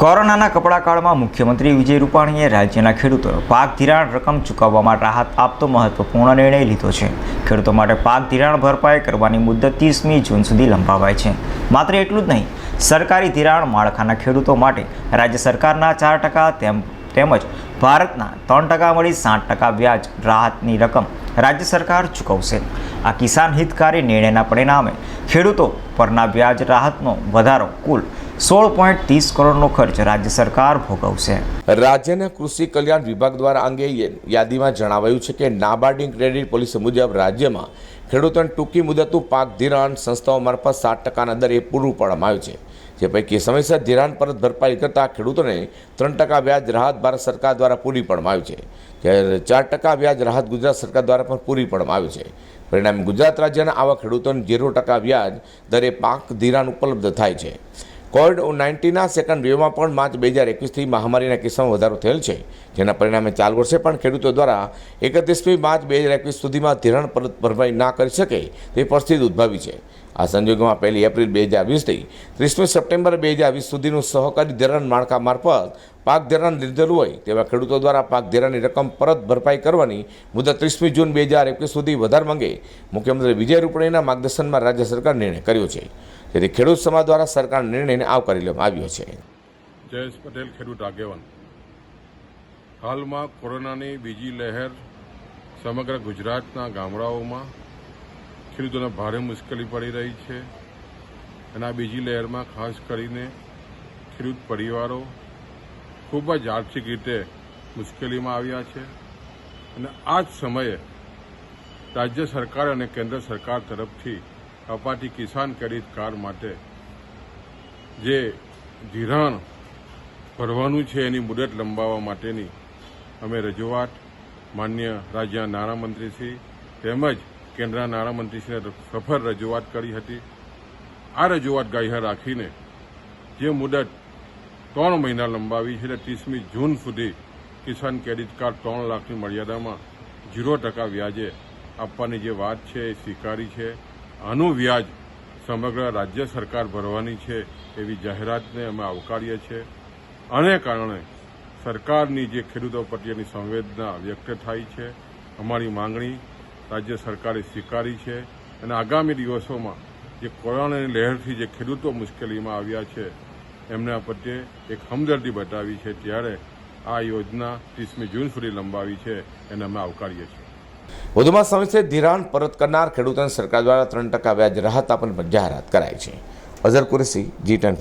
કોરોનાના કપડાકાળમાં મુખ્યમંત્રી વિજય રૂપાણીએ રાજ્યના ખેડૂતોને પાક ધિરાણ રકમ ચૂકવવામાં રાહત આપતો મહત્વપૂર્ણ નિર્ણય લીધો છે. ખેડૂતો માટે પાક ધિરાણ ભરપાઈ કરવાની મુદત ત્રીસમી જૂન સુધી લંબાવાય છે. માત્ર એટલું જ નહીં, સરકારી ધિરાણ માળખાના ખેડૂતો માટે રાજ્ય સરકારના ચાર ટકા તેમ, તેમજ ભારતના ત્રણ ટકા મળી સાત ટકા વ્યાજ રાહતની રકમ રાજ્ય સરકાર ચૂકવશે. આ કિસાન હિતકારી નિર્ણયના પરિણામે ખેડૂતો પરના વ્યાજ રાહતનો વધારો કુલ સોળ પોઈન્ટ ત્રીસ કરોડનો ખર્ચ રાજ્ય સરકાર ભોગવશે. રાજ્યના કૃષિ કલ્યાણ વિભાગ દ્વારા અંગે યાદીમાં જણાવાયું છે કે નાબાર્ડિંગ ક્રેડિટ પોલિસી મુજબ રાજ્યમાં ખેડૂતોને ટૂંકી મુદતનું પાક ધિરાણ સંસ્થાઓ મારફત સાત ટકાના દરે પૂરું પાડવામાં આવ્યું છે. જે પૈકી સમયસર ધિરાણ પરત ભરપાઈ કરતા ખેડૂતોને ત્રણ ટકા વ્યાજ રાહત ભારત સરકાર દ્વારા પૂરી પાડવામાં આવ્યું છે. જ્યારે ચાર ટકા વ્યાજ રાહત ગુજરાત સરકાર દ્વારા પણ પૂરી પાડવામાં આવ્યું છે. પરિણામે ગુજરાત રાજ્યના આવા ખેડૂતોને ઝીરો ટકા વ્યાજ દરે પાક ધિરાણ ઉપલબ્ધ થાય છે. કોવિડ નાઇન્ટીનના સેકન્ડ વેવમાં પણ માર્ચ બે હજાર એકવીસથી મહામારીના કિસ્સામાં વધારો થયેલ છે, જેના પરિણામે ચાલુ વર્ષે પણ ખેડૂતો દ્વારા એકત્રીસમી માર્ચ બે હજાર એકવીસ સુધીમાં ધિરાણ પરત ભરપાઈ ના કરી શકે તે પરિસ્થિતિ ઉદ્ભવી છે. આ સંજોગોમાં પહેલી એપ્રિલ બે હજાર વીસથી ત્રીસમી સપ્ટેમ્બર બે હજાર વીસ સુધીનું સહકારી ધિરાણ માળખા મારફત પાક ધિરાણ લીધેલું હોય તેવા ખેડૂતો દ્વારા પાક ધિરાણની રકમ પરત ભરપાઈ કરવાની મુદત ત્રીસમી જૂન બે હજાર એકવીસ સુધી વધારે માંગે. મુખ્યમંત્રી વિજય રૂપાણીના માર્ગદર્શનમાં રાજ્ય સરકાર નિર્ણય કર્યો છે. જેથી ખેડૂત સમાજ દ્વારા સરકાર નિર્ણયને આવકારી લેવામાં આવ્યો છે. જયેશ પટેલ, ખેડૂત આગેવાન. હાલમાં કોરોનાની બીજી લહેર સમગ્ર ગુજરાતના ગામડાઓમાં ખેડૂતોને ભારે મુશ્કેલી પડી રહી છે. અને આ બીજી લહેરમાં ખાસ કરીને ખેડૂત પરિવારો ખૂબ જ આર્થિક રીતે મુશ્કેલીમાં આવ્યા છે. અને આ જ સમયે રાજ્ય સરકાર અને કેન્દ્ર સરકાર તરફથી અપાતી કિસાન ક્રેડિટ કાર્ડ માટે જે ધિરાણ ભરવાનું છે એની મુદત લંબાવવા માટેની અમે રજૂઆત માન્ય રાજ્યના નાણામંત્રીશ્રી તેમજ કેન્દ્રના નાણામંત્રીશ્રીને સફળ રજૂઆત કરી હતી. આ રજૂઆત ગાહ્યા રાખીને જે મુદત ત્રણ મહિના લંબાવી છે એટલે ત્રીસમી જૂન સુધી કિસાન ક્રેડિટ કાર્ડ ત્રણ લાખની મર્યાદામાં ઝીરો ટકા વ્યાજે આપવાની જે વાત છે એ સ્વીકારી છે. આનું વ્યાજ સમગ્ર રાજ્ય સરકાર ભરવાની છે એવી જાહેરાતને અમે આવકારીએ છીએ. આને કારણે સરકારની જે ખેડૂતો પ્રત્યેની સંવેદના વ્યક્ત થાય છે. અમારી માંગણી રાજ્ય સરકારે સ્વીકારી છે અને આગામી દિવસોમાં જે કોરોનાની લહેરથી જે ખેડૂતો મુશ્કેલીમાં આવ્યા છે એમના પ્રત્યે એક હમદર્દી બતાવી છે ત્યારે આ યોજના ત્રીસમી જૂન સુધી લંબાવી છે એને અમે આવકારીએ છીએ. વધુમાં સમયસર ધિરાણ પરત કરનાર ખેડૂતોને સરકાર દ્વારા ત્રણ ટકા વ્યાજ રાહત આપવાની પણ જાહેરાત કરાઈ છે. અઝર કુરેસી જી ટેન